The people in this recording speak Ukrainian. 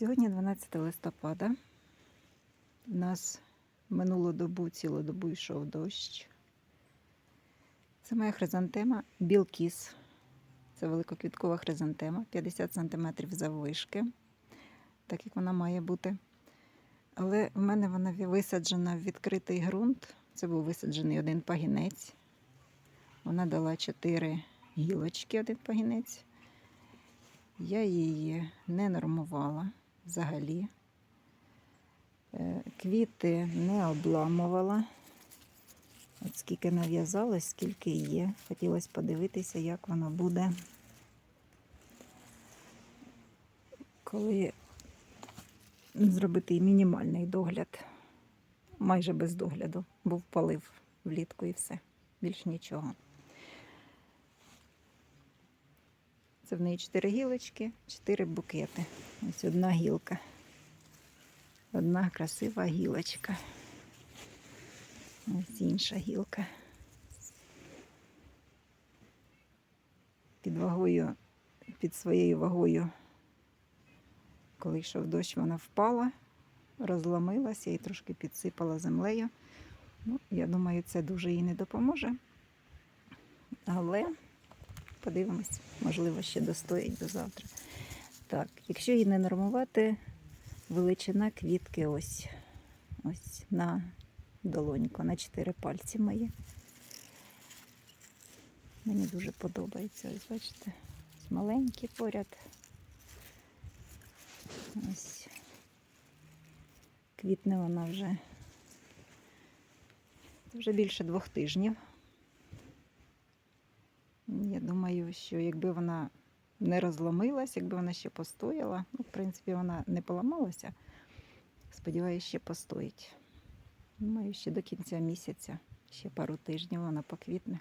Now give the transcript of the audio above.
Сьогодні 12 листопада. У нас минулу добу, цілу добу йшов дощ. Це моя хризантема Білкіс. Це великоквіткова хризантема, 50 см заввишки, так як вона має бути. Але в мене вона висаджена в відкритий ґрунт. Це був висаджений один пагінець. Вона дала 4 гілочки, один пагінець. Я її не нормувала взагалі. Е, Квіти не обламувала. От скільки нав'язалось, скільки є. Хотілося подивитися, як воно буде, коли зробити мінімальний догляд. Майже без догляду. Був полив влітку і все. Більш нічого. Це в неї чотири гілочки, чотири букети. Ось одна гілка. Одна красива гілочка. Ось інша гілка. Під вагою, під своєю вагою, коли йшов дощ, вона впала, розломилася і трошки підсипала землею. Ну, я думаю, це дуже їй не допоможе. Але подивимось, можливо, ще достоїть до завтра. Так, якщо її не нормувати, величина квітки ось, ось на долоньку, на чотири пальці мої. Мені дуже подобається. Ось бачите, ось маленькі поряд. Ось квітне вона вже, вже більше двох тижнів. Я думаю, що якби вона не розломилась, якби вона ще постояла, ну, в принципі, вона не поламалася. Сподіваюся, ще постоїть. Думаю, ще до кінця місяця, ще пару тижнів вона поквітне.